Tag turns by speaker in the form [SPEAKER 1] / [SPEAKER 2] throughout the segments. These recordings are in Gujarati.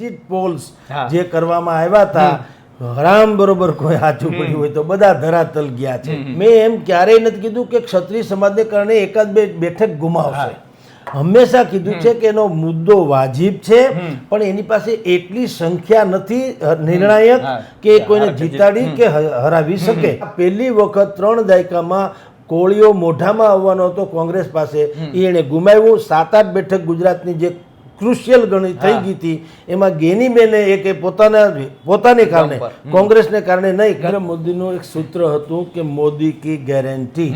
[SPEAKER 1] એક્ઝિટ પોલ્સ જે કરવામાં આવ્યા હતા હરામ બરોબર કોઈ સાચું પડ્યું હોય તો બધા ધરાતલ ગયા છે. મેં એમ ક્યારેય નથી કીધું કે ક્ષત્રિય સમાજને કારણે એકાદ બે બેઠક ગુમાવશે. હંમેશા કીધું છે કે એનો મુદ્દો વાજીબ છે પણ એની પાસે એટલી સંખ્યા નથી નિર્ણાયક કે એ કોઈને જીતાડી કે હરાવી શકે. પહેલી વખત ત્રણ દાયકામાં કોળીઓ મોઢામાં આવવાનો હતો કોંગ્રેસ પાસે. એ એણે ગુમાવ્યું. સાત આઠ બેઠક ગુજરાતની જે ક્રુશિયલ ગણી થઈ ગઈ હતી. એમાં ગેનીબેને એક એ પોતાના પોતાને કારણે કોંગ્રેસને કારણે નહીં. મોદીનું એક સૂત્ર હતું કે મોદી કી ગેરંટી.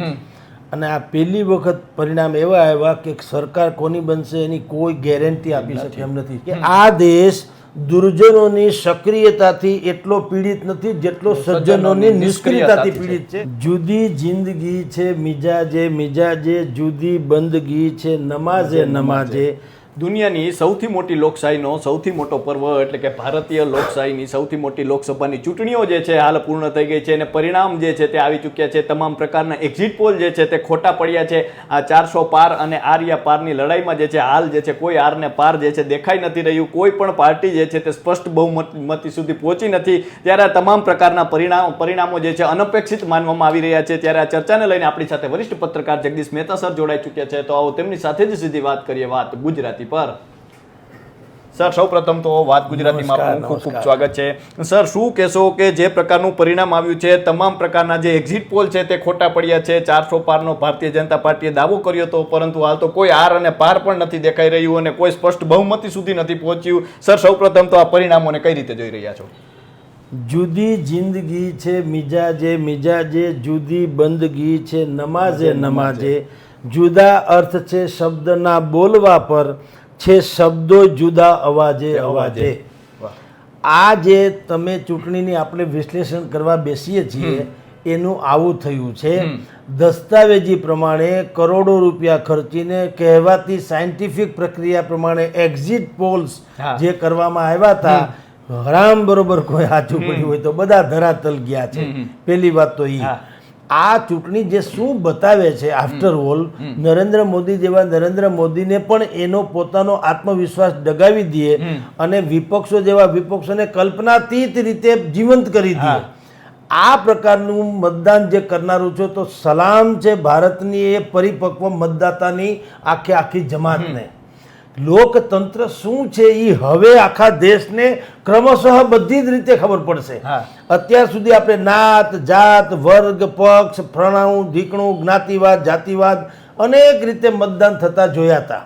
[SPEAKER 1] અને આ પહેલી વખત પરિણામ એવા આવ્યા કે સરકાર કોની બનશે એની કોઈ ગેરંટી આપી શકે એમ નથી. કે આ દેશ દુર્જનોની સક્રિયતાથી એટલો પીડિત નથી જેટલો સજ્જનોની નિષ્ક્રિયતાથી પીડિત છે. જુદી જિંદગી છે મિજાજે મિજાજે જુદી બંદગી છે નમાજે. નમાજે.
[SPEAKER 2] દુનિયાની સૌથી મોટી લોકશાહીનો સૌથી મોટો પર્વ એટલે કે ભારતીય લોકશાહીની સૌથી મોટી લોકસભાની ચૂંટણીઓ જે છે, હાલ પૂર્ણ થઈ ગઈ છે અને પરિણામ જે છે તે આવી ચૂક્યા છે. તમામ પ્રકારના એક્ઝિટ પોલ જે છે તે ખોટા પડ્યા છે. આ ચારસો પાર અને આર્યા પારની લડાઈમાં જે છે, હાલ જે છે કોઈ આરને પાર જે છે દેખાઈ નથી રહ્યું. કોઈ પણ પાર્ટી જે છે તે સ્પષ્ટ બહુમતી સુધી પહોંચી નથી. ત્યારે આ તમામ પ્રકારના પરિણામ, પરિણામો જે છે અનપેક્ષિત માનવામાં આવી રહ્યા છે. ત્યારે આ ચર્ચાને લઈને આપણી સાથે વરિષ્ઠ પત્રકાર જગદીશ મહેતા સર જોડાઈ ચૂક્યા છે. તો આવો તેમની સાથે જ સીધી વાત કરીએ વાત ગુજરાતી પર. સર સૌપ્રથમ તો વાત ગુજરાતીમાં આપનું ખૂબ ખૂબ સ્વાગત છે. સર શું કહેશો કે જે પ્રકારનું પરિણામ આવ્યું છે તમામ પ્રકારના જે એક્ઝિટ પોલ છે તે ખોટા પડ્યા છે ચારસો પારનો ભારતીય જનતા પાર્ટીએ દાવો કર્યો હતો પરંતુ હાલ તો કોઈ આર અને પાર પણ નથી દેખાઈ રહ્યું અને કોઈ સ્પષ્ટ બહુમતી સુધી નથી પહોંચ્યું. સર સૌપ્રથમ તો આ પરિણામોને કઈ રીતે જોઈ રહ્યા છો?
[SPEAKER 1] જુદી જિંદગી છે મિજાજે મિજાજે જુદી બંદગી છે નમાજે. નમાજે. જુદા અર્થ છે શબ્દના બોલવા પર છે શબ્દો જુદા અવાજે અવાજે. આ જે તમે ચૂંટણીની આપણે વિશ્લેષણ કરવા બેસીએ છીએ એનું આવું થયું છે. દસ્તાવેજી પ્રમાણે કરોડો રૂપિયા ખર્ચીને કહેવાતી સાયન્ટિફિક પ્રક્રિયા પ્રમાણે એક્ઝિટ પોલ્સ જે કરવામાં આવ્યા હતા હરામ બરોબર કોઈ હાચું પડ્યું હોય તો બધા ધરાતલ ગયા છે. પહેલી વાત તો એ. આ ચૂંટણી જે શું બતાવે છે આફ્ટર ઓલ નરેન્દ્ર મોદી જેવા નરેન્દ્ર મોદીને પણ એનો પોતાનો આત્મવિશ્વાસ ડગાવી દે અને વિપક્ષો જેવા વિપક્ષોને કલ્પનાતીત રીતે જીવંત કરી દે આ પ્રકારનું મતદાન જે કરનારું છે તો સલામ છે ભારતની એ પરિપક્વ મતદાતાની આખે આખી જમાતને. લોકતંત્ર શું છે એ હવે આખા દેશને ક્રમશઃ બધી જ રીતે ખબર પડશે. અત્યાર સુધી આપણે નાત જાત વર્ગ પક્ષ પ્રણાણું ધીકણું જ્ઞાતિવાદ જાતિવાદ અનેક રીતે મતદાન થતા જોયા હતા.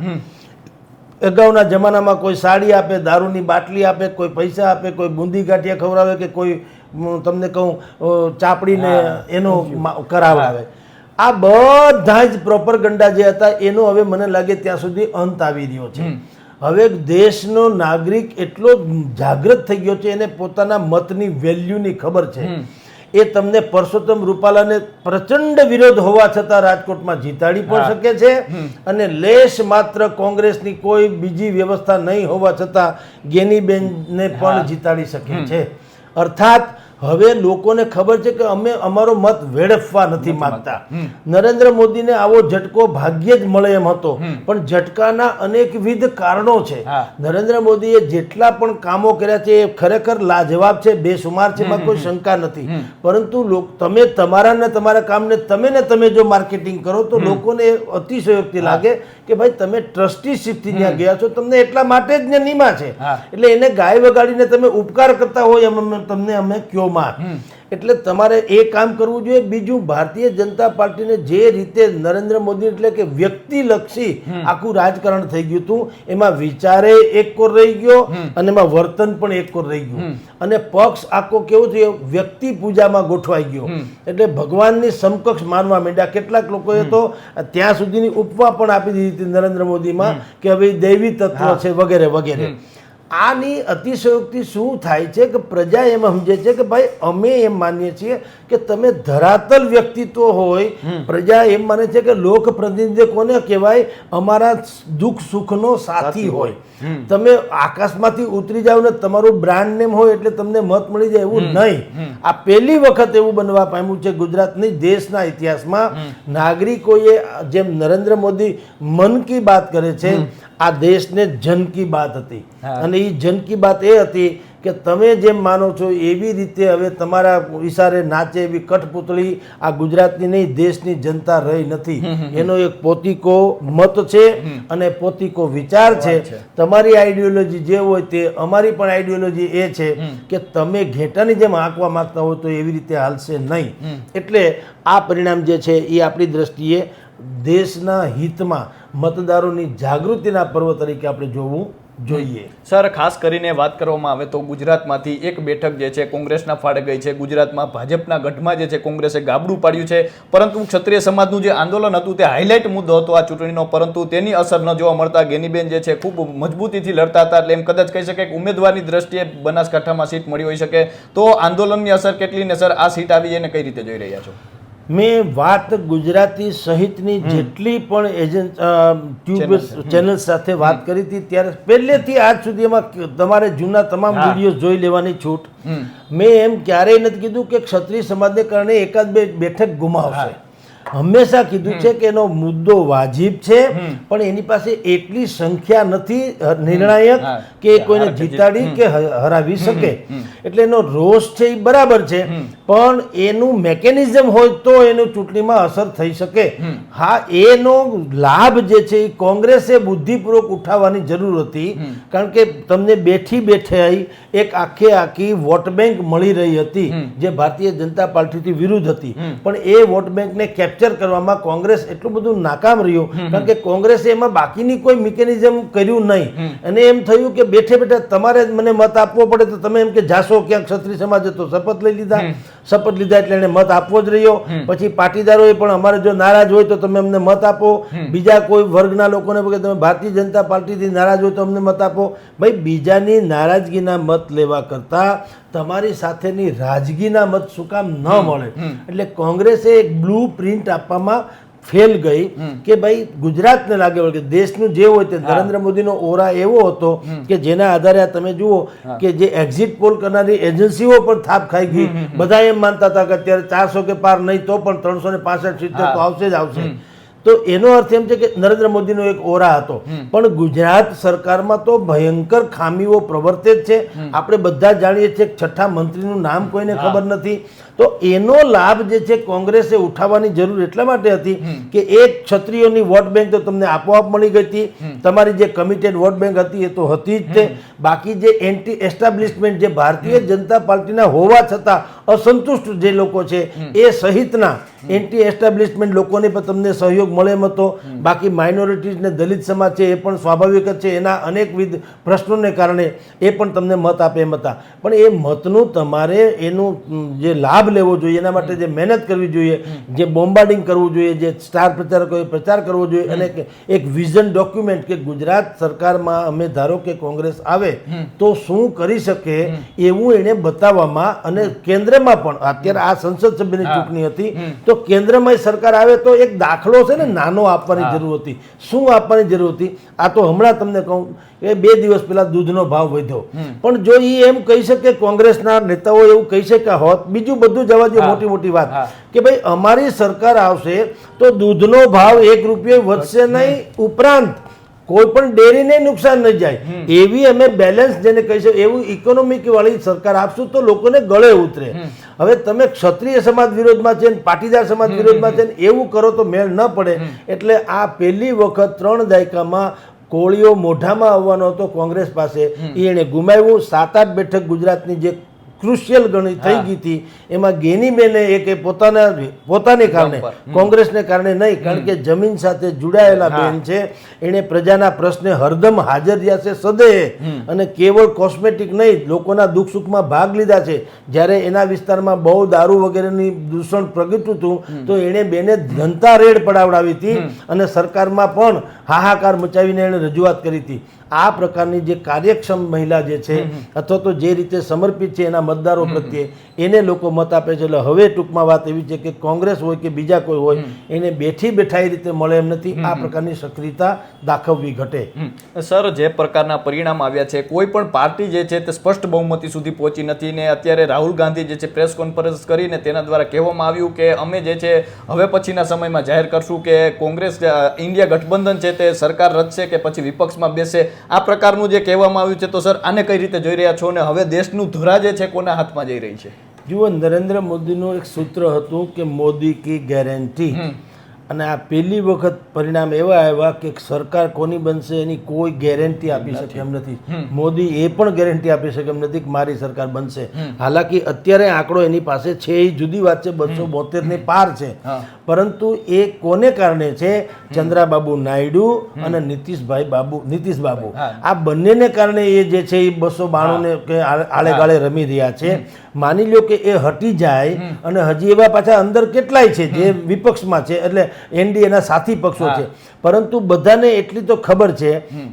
[SPEAKER 1] અગાઉના જમાનામાં કોઈ સાડી આપે દારૂની બાટલી આપે કોઈ પૈસા આપે કોઈ બુંદી ગાંઠિયા ખવડાવે કે કોઈ તમને કહું ચાપડીને એનો કરાવડાવે આ બધા જ પ્રોપર ગંડા જે હતા એનો હવે મને લાગે ત્યાં સુધી અંત આવી રહ્યો છે. હવે દેશનો નાગરિક એટલો જાગૃત થઈ ગયો છે એને પોતાના મતની વેલ્યુની ખબર છે. એ તમને પરસોત્તમ રૂપાલાને પ્રચંડ વિરોધ હોવા છતાં રાજકોટમાં જીતાડી પણ શકે છે અને લેશ માત્ર કોંગ્રેસની કોઈ બીજી વ્યવસ્થા નહીં હોવા છતાં ગેનીબેનને પણ જીતાડી શકે છે. અર્થાત હવે લોકોને ખબર છે કે અમે અમારો મત વેડફવા નથી માંગતા. નરેન્દ્ર મોદીને આવો ઝટકો ભાગ્યે જ મળે એમ હતો. પણ ઝટકાના અનેકવિધ કારણો છે. નરેન્દ્ર મોદીએ જેટલા પણ કામો કર્યા છે એ ખરેખર લાજવાબ છે બેસુમાર છે એમાં કોઈ શંકા નથી. પરંતુ તમે તમારા ને તમારા કામને તમે ને તમે જો માર્કેટિંગ કરો તો લોકોને અતિશયોક્તિ લાગે કે ભાઈ તમે ટ્રસ્ટીશીપથી ત્યાં ગયા છો તમને એટલા માટે જ ને નિમા છે. એટલે એને ગાય વગાડીને તમે ઉપકાર કરતા હોય એમ તમને અમે કયો માં એટલે તમારે એ કામ કરવું જોઈએ બીજું ભારતીય જનતા પાર્ટીને જે રીતે નરેન્દ્ર મોદી એટલે કે વ્યક્તિલક્ષી આખું રાજકારણ થઈ ગયું હતું એમાં વિચારે એક કોર રહી ગયો અને એમાં વર્તન પણ એક કોર રહી ગયું. અને પક્ષ આખો કેવો થયો વ્યક્તિ પૂજામાં ગોઠવાઈ ગયો. એટલે ભગવાનની સમકક્ષ માનવા માંડ્યા. કેટલાક લોકોએ તો ત્યાં સુધીની ઉપમા પણ આપી દીધી હતી નરેન્દ્ર મોદીમાં કે હવે દૈવી તત્વ છે વગેરે વગેરે. આની અતિશયોક્તિ શું થાય છે કે પ્રજા એમ સમજે છે કે ભાઈ અમે એમ માનીએ છીએ કે તમે ધરાતલ વ્યક્તિત્વ હોય પ્રજા એમ માને છે કે લોક પ્રતિનિધિ કોને કહેવાય? અમારા દુઃખ સુખનો સાથી હોય. તમે આકાશમાંથી ઉતરી જાવ ને તમારું બ્રાન્ડ નેમ હોય એટલે તમને મત મળી જાય એવું નહીં. આ પહેલી વખત એવું બનવા પામ્યું છે ગુજરાતની દેશના ઇતિહાસમાં. નાગરિકોએ જેમ નરેન્દ્ર મોદી મન કી બાત કરે છે આ દેશને જન કી બાત હતી. અને એ જન કી બાત એ હતી કે તમે જેમ માનો છો એવી રીતે હવે તમારા ઈશારે નાચે એવી કઠપુતળી આ ગુજરાતની નહીં દેશની જનતા રહી નથી. એનો એક પોતિકો મત છે અને પોતિકો વિચાર છે. તમારી આઈડિયોલોજી જે હોય તે અમારી પણ આઈડિયોલોજી એ છે કે તમે ઘેટાની જેમ આંકવા માંગતા હોય તો એવી રીતે હાલશે નહીં. એટલે આ પરિણામ જે છે એ આપણી દ્રષ્ટિએ દેશના હિતમાં મતદારોની જાગૃતિના પર્વ તરીકે આપણે જોવું જોઈએ.
[SPEAKER 2] સર, ખાસ કરીને વાત કરવામાં આવે તો ગુજરાતમાંથી એક બેઠક જે છે કોંગ્રેસના ફાળે ગઈ છે. ગુજરાતમાં ભાજપના ગઢમાં જે છે કોંગ્રેસે ગાબડું પાડ્યું છે. પરંતુ ક્ષત્રિય સમાજનું જે આંદોલન હતું તે હાઇલાઇટ મુદ્દો હતો આ ચૂંટણીનો. પરંતુ તેની અસર ન જોવા મળતા ગેનીબેન જે છે ખૂબ મજબૂતીથી લડતા હતા એટલે એમ કદાચ કહી શકાય કે ઉમેદવારની દ્રષ્ટિએ બનાસકાંઠામાં સીટ મળી હોઈ શકે. તો આંદોલનની અસર કેટલી ને સર? આ સીટ આવી એને કઈ રીતે જોઈ રહ્યા છો?
[SPEAKER 1] મેં વાત ગુજરાતી સહિતની જેટલી પણ એજન્ટ ટ્યુબ ચેનલ સાથે. વાત કરી હતી ત્યારે પહેલેથી આજ સુધી એમાં તમારે જૂના તમામ વીડિયો જોઈ લેવાની છૂટ. મેં એમ ક્યારેય નથી કીધું કે ક્ષત્રિય સમાજને કારણે એકાદ બે બેઠક ગુમાવશે. હંમેશા કીધું છે કે એનો મુદ્દો વાજિબ છે પણ એની પાસે એટલી સંખ્યા નથી નિર્ણાયક કે એ કોઈને. જીતાડી કે હરાવી શકે. એટલે એનો રોષ છે એ બરાબર છે પણ એનું મેકેનિઝમ હોય તો એનું ચૂંટણીમાં અસર થઈ શકે. હા એનો લાભ જે છે એ કોંગ્રેસે બુદ્ધિપૂર્વક ઉઠાવવાની જરૂર હતી કારણ કે તમને બેઠી બેઠાઈ એક આખે આખી વોટ બેંક મળી રહી હતી જે ભારતીય જનતા પાર્ટીથી વિરુદ્ધ હતી. પણ એ વોટ બેંકને કેપ્ચર કરવામાં કોંગ્રેસ એટલું બધું નાકામ રહ્યું કારણ કે કોંગ્રેસે એમાં બાકીની કોઈ મિકેનિઝમ કર્યું નહીં. અને એમ થયું કે બેઠે બેઠા તમારે જ મને મત આપવો પડે તો તમે એમ કે જાશો ક્યાંક ક્ષત્રિય સમાજે તો શપથ લઈ લીધા. શપથ લીધા એટલે એને મત આપવો જ રહ્યો. પછી પાટીદારોએ પણ અમારે જો નારાજ હોય તો તમે અમને મત આપો. બીજા કોઈ વર્ગના લોકોને કે તમે ભારતીય જનતા પાર્ટીથી નારાજ હોય તો અમને મત આપો. ભાઈ બીજાની નારાજગીના મત લેવા કરતાં તમારી સાથેની રાજગીના મત શું કામ ન મળે? એટલે કોંગ્રેસે એક બ્લુ પ્રિન્ટ આપવામાં ફેલ ગઈ કે ભાઈ ગુજરાતને લાગે વળગે દેશનું જે હોય તે નરેન્દ્ર મોદીનો ઓરા એવો હતો કે જેના આધારે તમે જુઓ કે જે એક્ઝિટ પોલ કરનારી એજન્સીઓ પણ થાપ ખાઈ ગઈ. બધા એમ માનતા હતા કે અત્યારે ચારસો કે પાર નહીં તો પણ ત્રણસો ને પાસઠ સીટ તો આવશે જ આવશે. તો એનો અર્થ એમ છે કે નરેન્દ્ર મોદીનો એક ઓરા હતો. પણ ગુજરાત સરકારમાં તો ભયંકર ખામીઓ પ્રવર્તે જ છે. આપણે બધા જાણીએ છીએ છઠ્ઠા મંત્રીનું નામ કોઈને ખબર નથી. તો એનો લાભ જે છે કોંગ્રેસે ઉઠાવવાની જરૂર એટલા માટે હતી કે એક ક્ષત્રિયોની વોટ બેંક તો તમને આપોઆપ મળી ગઈ હતી. તમારી જે કમિટેડ વોટ બેંક હતી એ તો હતી જ તે. બાકી જે એન્ટી એસ્ટાબ્લિશમેન્ટ જે ભારતીય જનતા પાર્ટીના હોવા છતાં અસંતુષ્ટ જે લોકો છે એ સહિતના એન્ટી એસ્ટાબ્લિશમેન્ટ લોકોને પણ તમને સહયોગ મળે એમ હતો. બાકી માઇનોરિટીઝ ને દલિત સમાજ છે એ પણ સ્વાભાવિક જ છે. એના અનેકવિધ પ્રશ્નોને કારણે એ પણ તમને મત આપે એમ હતા. પણ એ મતનું તમારે એનું જે જે લાભ લેવો જોઈએ એના માટે જે મહેનત કરવી જોઈએ જે બોમ્બાર્ડિંગ કરવું જોઈએ જે સ્ટાર પ્રચારકોએ પ્રચાર કરવો જોઈએ અને એક વિઝન ડોક્યુમેન્ટ કે ગુજરાત સરકારમાં અમે ધારો કે કોંગ્રેસ આવે તો શું કરી શકે એવું એને બતાવવામાં અને કેન્દ્રમાં પણ અત્યારે આ સંસદ સભ્યની ચૂંટણી હતી તો કેન્દ્રમાં સરકાર આવે તો એક દાખલો છે ને નાનો આપવાની જરૂર હતી. શું આપવાની જરૂર હતી? આ તો હમણાં તમને કહું કે બે દિવસ પહેલા દૂધનો ભાવ વધ્યો. પણ જો એ એમ કહી શકે કોંગ્રેસના નેતાઓ એવું કહી શકે હોત બીજું બધું જવા દે મોટી મોટી વાત. કે ભાઈ અમારી સરકાર આવશે તો દૂધનો ભાવ એક રૂપિયો વધશે નહીં ઉપરાંત કોઈ પણ ડેરીને નુકસાન ન જાય. એવી અમે બેલેન્સ જેને કહીશું એવું ઇકોનોમિક વાળી સરકાર આપશું તો લોકોને ગળે ઉતરે. હવે તમે ક્ષત્રિય સમાજ વિરોધમાં છે પાટીદાર સમાજ વિરોધમાં છે એવું કરો તો મેળ ન પડે. એટલે આ પહેલી વખત ત્રણ દાયકામાં કોળીઓ મોઢામાં આવવાનો હતો કોંગ્રેસ પાસે એ એણે ગુમાવ્યું. સાત આઠ બેઠક ગુજરાતની જે ક્રુશિયલ ગણી થઈ ગઈ હતી. એમાં ગેનીબેને એક એ પોતાના પોતાને કારણે કોંગ્રેસને કારણે નહીં કારણ કે જમીન સાથે જોડાયેલા બેન છે. એણે પ્રજાના પ્રશ્ને હરદમ હાજર રહ્યા છે સદે. અને કેવળ કોસ્મેટિક નહીં લોકોના દુઃખ સુખમાં ભાગ લીધા છે. જ્યારે એના વિસ્તારમાં બહુ દારૂ વગેરેની દૂષણ પ્રગટ્યું હતું તો એણે બેને ધનતા રેડ પડાવડાવી હતી અને સરકારમાં પણ હાહાકાર મચાવીને એણે રજૂઆત કરી હતી. આ પ્રકારની જે કાર્યક્ષમ મહિલા જે છે અથવા તો જે રીતે સમર્પિત છે એના મતદારો પ્રત્યે એને લોકો મત આપે છે. એટલે હવે ટૂંકમાં વાત એવી છે કે કોંગ્રેસ હોય કે બીજા કોઈ હોય એને બેઠી બેઠાઈ રીતે મળે એમ નથી. આ પ્રકારની સક્રિયતા દાખવવી ઘટે.
[SPEAKER 2] સર જે પ્રકારના પરિણામ આવ્યા છે કોઈ પણ પાર્ટી જે છે તે સ્પષ્ટ બહુમતી સુધી પહોંચી નથી ને અત્યારે રાહુલ ગાંધી જે છે પ્રેસ કોન્ફરન્સ કરીને તેના દ્વારા કહેવામાં આવ્યું કે અમે જે છે હવે પછીના સમયમાં જાહેર કરશું કે કોંગ્રેસ ઇન્ડિયા ગઠબંધન છે તે સરકાર રચશે કે પછી વિપક્ષમાં બેસે. આ પ્રકારનું જે કહેવામાં આવ્યું છે તો સર આને કઈ રીતે જોઈ રહ્યા છો? અને હવે દેશનું ધુરા જે છે કોના હાથમાં જઈ રહી છે?
[SPEAKER 1] જુઓ નરેન્દ્ર મોદીનું એક સૂત્ર હતું કે મોદી કી ગેરંટી. અને આ પહેલી વખત પરિણામ એવા આવ્યા કે સરકાર કોની બનશે એની કોઈ ગેરંટી આપી શકે એમ નથી. મોદી એ પણ ગેરંટી આપી શકે એમ નથી કે મારી સરકાર બનશે. હાલાકી અત્યારે આંકડો એની પાસે છે એ જુદી વાત છે બસો બોતેરની પાર છે. પરંતુ એ કોને કારણે છે? ચંદ્રાબાબુ નાયડુ અને નીતિશભાઈ બાબુ નીતિશ બાબુ આ બંનેને કારણે એ જે છે એ બસો બાણું ને કે આળે ગાળે રમી રહ્યા છે. માની લ્યો કે એ હટી જાય અને હજી એવા પાછા અંદર કેટલાય છે જે વિપક્ષમાં છે. એટલે એનડીએના સાથી પક્ષો છે. પરંતુ બધાને એટલી તો ખબર છે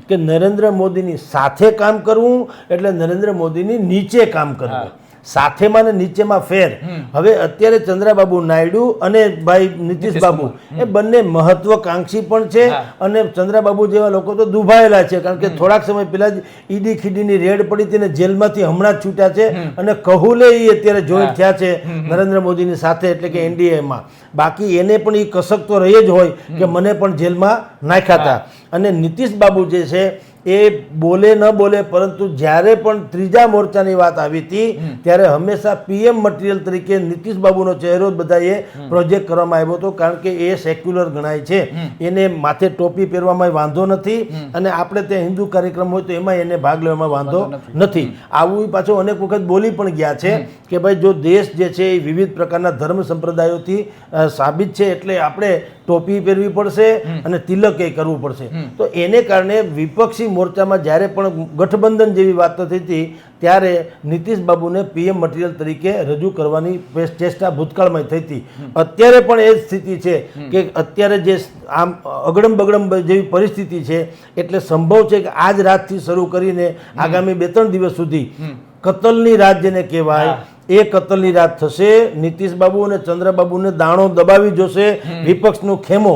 [SPEAKER 1] કે નરેન્દ્ર મોદીની સાથે કામ કરવું એટલે નરેન્દ્ર મોદીની નીચે કામ કરવું. સાથેમાં ને નીચેમાં ફેર. હવે અત્યારે ચંદ્રાબાબુ નાયડુ અને ભાઈ નીતિશ બાબુ. એ બંને મહત્વકાંક્ષી પણ છે અને ચંદ્રાબાબુ જેવા લોકો તો દુભાયેલા છે. કારણ કે થોડાક સમય પહેલા જ ઈડી ખીડીની રેડ પડી હતી ને જેલમાંથી હમણાં જ છૂટ્યા છે અને કહુલે એ અત્યારે જોઈન્ટ થયા છે નરેન્દ્ર મોદીની સાથે એટલે કે એનડીએમાં. બાકી એને પણ એ કસક તો રહી જ હોય કે મને પણ જેલમાં નાખ્યા હતા. અને નીતિશ બાબુ જે છે એ બોલે ન બોલે પરંતુ જ્યારે પણ ત્રીજા મોરચાની વાત આવી હતી ત્યારે હંમેશા પીએમ મટીરિયલ તરીકે નીતિશ બાબુનો ચહેરો જ બધાએ પ્રોજેક્ટ કરવામાં આવ્યો હતો કારણ કે એ સેક્યુલર ગણાય છે. એને માથે ટોપી પહેરવામાં વાંધો નથી અને આપણે ત્યાં હિન્દુ કાર્યક્રમ હોય તો એમાં એને ભાગ લેવામાં વાંધો નથી. આવું પાછું અનેક વખત બોલી પણ ગયા છે કે ભાઈ જો દેશ જે છે એ વિવિધ પ્રકારના ધર્મ સંપ્રદાયોથી સાબિત છે એટલે આપણે ટોપી પહેરવી પડશે અને તિલક એ કરવું પડશે. તો એને કારણે વિપક્ષી મોરચામાં જ્યારે પણ ગઠબંધન જેવી વાત થઈ હતી ત્યારે નીતિશ બાબુને પીએમ મટીરિયલ તરીકે રજૂ કરવાની ચેષ્ટા ભૂતકાળમાં થઈ હતી. અત્યારે પણ એ જ સ્થિતિ છે કે અત્યારે જે આમ અગડમ બગડમ જેવી પરિસ્થિતિ છે એટલે સંભવ છે કે આજ રાતથી શરૂ કરીને આગામી બે ત્રણ દિવસ સુધી કતલની રાત જેને કહેવાય એ કતલની રાત થશે નીતિશ બાબુ અને ચંદ્રબાબુને દાણો દબાવી જોશે વિપક્ષનો ખેમો.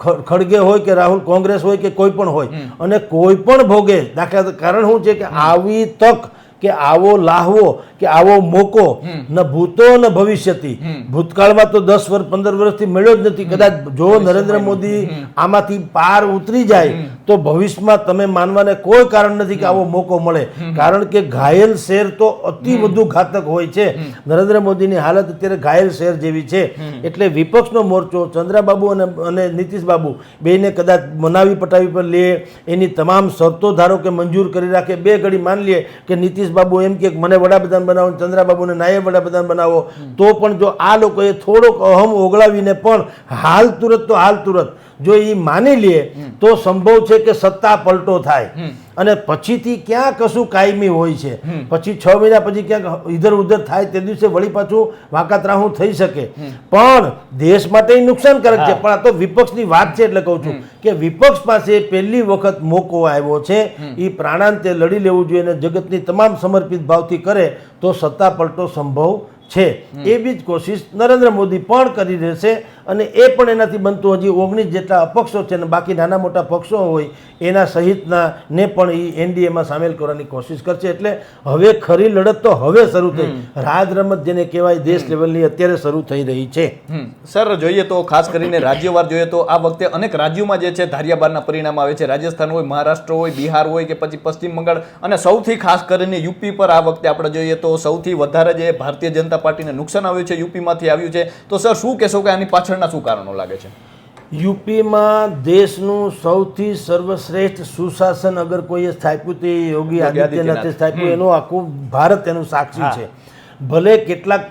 [SPEAKER 1] ખડગે હોય કે રાહુલ કોંગ્રેસ હોય કે કોઈ પણ હોય. અને કોઈ પણ ભોગે દાખલા કારણ શું છે કે આવી તક કે આવો લાહવો કે આવો મોકો ન ભૂતો ન ભવિષ્યથી ભૂતકાળમાં તો દસ વર્ષ પંદર વર્ષથી મળ્યો જ નથી. કદાચ જો નરેન્દ્ર મોદી આમાંથી પાર ઉતરી જાય તો ભવિષ્યમાં તમે માનવાને કોઈ કારણ નથી કે આવો મોકો મળે. કારણ કે ઘાયલ શેર તો અતિ વધુ ઘાતક હોય છે. નરેન્દ્ર મોદીની હાલત અત્યારે ઘાયલ શેર જેવી છે. એટલે વિપક્ષનો મોરચો ચંદ્રાબાબુ અને અને નીતિશ બાબુ બેને કદાચ મનાવી પટાવી પર લે. એની તમામ શરતો ધારો કે મંજૂર કરી રાખે બે ઘડી માન લે કે નીતિશ બાબુ એમ કે મને વડાપ્રધાન બનાવો ચંદ્રાબાબુને નાયબ વડાપ્રધાન બનાવો. તો પણ જો આ લોકોએ થોડોક અહમ ઓગળાવીને પણ હાલ તુરત તો હાલ તુરત જો એ માની લે તો સંભવ છે કે સત્તા પલટો થાય. અને પછીથી ક્યાં કશું કાયમી હોય છે? પછી છ મહિના પછી ક્યાંક ઇધર ઉધર થાય તે દિવસે વળી પાછું વાંકાત્રાહું થઈ શકે. પણ દેશ માટે નુકસાનકારક છે. પણ આ તો વિપક્ષની વાત છે એટલે કહું છું કે વિપક્ષ પાસે પહેલી વખત મોકો આવ્યો છે. એ પ્રાણાંતે લડી લેવું જોઈએ અને જગતની તમામ સમર્પિત ભાવથી કરે તો સત્તા પલટો સંભવ છે. એવી જ કોશિશ નરેન્દ્ર મોદી પણ કરી રહેશે. અને એ પણ એનાથી બનતું હજી ઓગણીસ જેટલા અપક્ષો છે અને બાકી નાના મોટા પક્ષો હોય એના સહિતના ને પણ એ એનડીએમાં સામેલ કરવાની કોશિશ કરશે. એટલે હવે ખરી લડત તો હવે શરૂ થઈ. રાજ રમત જેને કહેવાય દેશ લેવલની અત્યારે શરૂ થઈ રહી છે.
[SPEAKER 2] સર જોઈએ તો ખાસ કરીને રાજ્યવાર જોઈએ તો આ વખતે અનેક રાજ્યોમાં જે છે ધારિયાબારના પરિણામ આવે છે. રાજસ્થાન હોય મહારાષ્ટ્ર હોય બિહાર હોય કે પછી પશ્ચિમ બંગાળ અને સૌથી ખાસ કરીને યુપી પર આ વખતે આપણે જોઈએ તો સૌથી વધારે જે ભારતીય જનતા પાર્ટીને નુકસાન આવ્યું છે યુપીમાંથી આવ્યું છે. તો સર શું કહેશો કે આની પાછળના શું કારણો લાગે છે?
[SPEAKER 1] યુપીમાં દેશનું સૌથી સર્વશ્રેષ્ઠ સુશાસન અગર કોઈએ સ્થાપ્યું તે યોગી આદિત્યનાથે સ્થાપ્યું એનું આખું ભારત એનું સાક્ષી છે. ભલે કેટલાક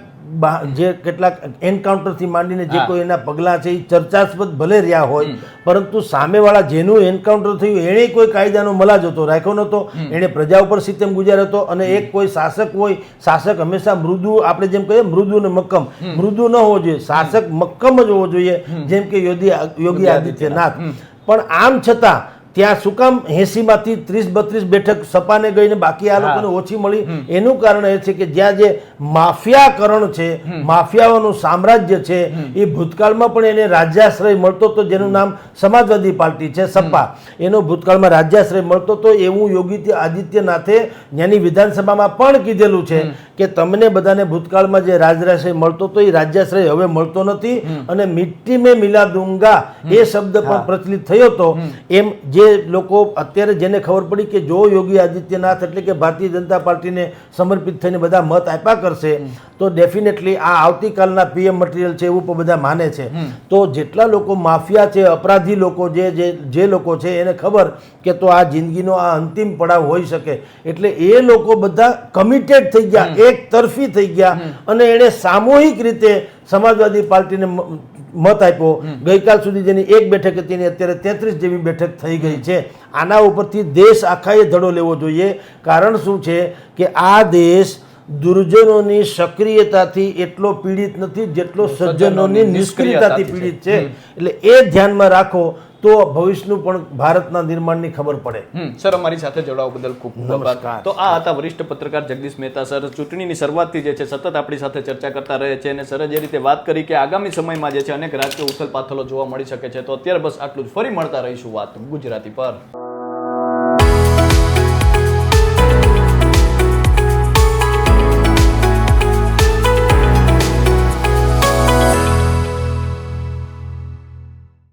[SPEAKER 1] જે કેટલાક એન્કાઉન્ટરથી માંડીને જે કોઈ એના પગલાં છે એ ચર્ચાસ્પદ ભલે રહ્યા હોય પરંતુ સામેવાળા જેનું એન્કાઉન્ટર થયું એણે કોઈ કાયદાનો મલાજ હતો રાખ્યો નહોતો. એણે પ્રજા ઉપર સિસ્ટમ ગુજાર્યો હતો અને એક કોઈ શાસક હોય શાસક હંમેશા મૃદુ આપણે જેમ કહીએ મૃદુ ને મક્કમ. મૃદુ ન હોવો જોઈએ શાસક મક્કમ જ હોવો જોઈએ જેમ કે યોગી યોગી આદિત્યનાથ. પણ આમ છતાં ત્યાં શું કામ? એસીમાંથી ત્રીસ બત્રીસ બેઠક સપાને ગઈને બાકી આ લોકોને ઓછી મળી. એનું કારણ એ છે કે જ્યાં જે માફિયાકરણ છે માફિયાઓનું સામ્રાજ્ય છે એ ભૂતકાળમાં પણ એને રાજ્યાશ્રય મળતો હતો જેનું નામ સમાજવાદી પાર્ટી છે સપા એનો ભૂતકાળમાં રાજ્યાશ્રય મળતો હતો એવું યોગી આદિત્યનાથે ત્યાંની વિધાનસભામાં પણ કીધેલું છે કે તમને બધાને ભૂતકાળમાં જે રાજ્યાશ્રય મળતો હતો એ રાજ્યાશ્રય હવે મળતો નથી અને મિટ્ટી મેં મિલા દુંગા એ શબ્દ પણ પ્રચલિત થયો હતો એમ જે લોકો અત્યારે જેને ખબર પડી કે જો યોગી આદિત્યનાથ એટલે કે ભારતીય જનતા પાર્ટીને સમર્પિત થઈને બધા મત આપ્યા કરશે તો ડેફિનેટલી આ આવતીકાલના પીએમ મટીરિયલ છે એવું બધા માને છે. તો જેટલા લોકો માફિયા છે અપરાધી લોકો જે જે જે લોકો છે એને ખબર કે તો આ જિંદગીનો આ અંતિમ પડાવ હોઈ શકે. એટલે એ લોકો બધા કમિટેડ થઈ ગયા એક તરફી થઈ ગયા અને એણે સામૂહિક રીતે સમાજવાદી પાર્ટીને મત આપ્યો. ગઈકાલ સુધી જેની એક બેઠક હતી એની અત્યારે તેત્રીસ જેવી બેઠક થઈ ગઈ છે. આના ઉપરથી દેશ આખાએ ધડો લેવો જોઈએ. કારણ શું છે કે આ દેશ દુર્જનોની સક્રિયતાથી એટલો પીડિત નથી જેટલો સજ્જનોની નિષ્ક્રિયતાથી પીડિત છે. એટલે એ ધ્યાનમાં રાખો તો ભવિષ્યનું પણ ભારતના નિર્માણની ખબર પડે.
[SPEAKER 2] સર અમારી સાથે જોડાવા બદલ ખૂબ ખૂબ આભાર. તો આ હતા વરિષ્ઠ પત્રકાર જગદીશ મહેતા સર. ચૂંટણીની શરૂઆતથી જે છે સતત આપણી સાથે ચર્ચા કરતા રહે છે અને સર જે રીતે વાત કરી કે આગામી સમયમાં જે છે અનેક રાજકીય ઉથલ પાથલો જોવા મળી શકે છે તો અત્યારે બસ આટલું જ. ફરી મળતા રહીશું વાત ગુજરાતી પર.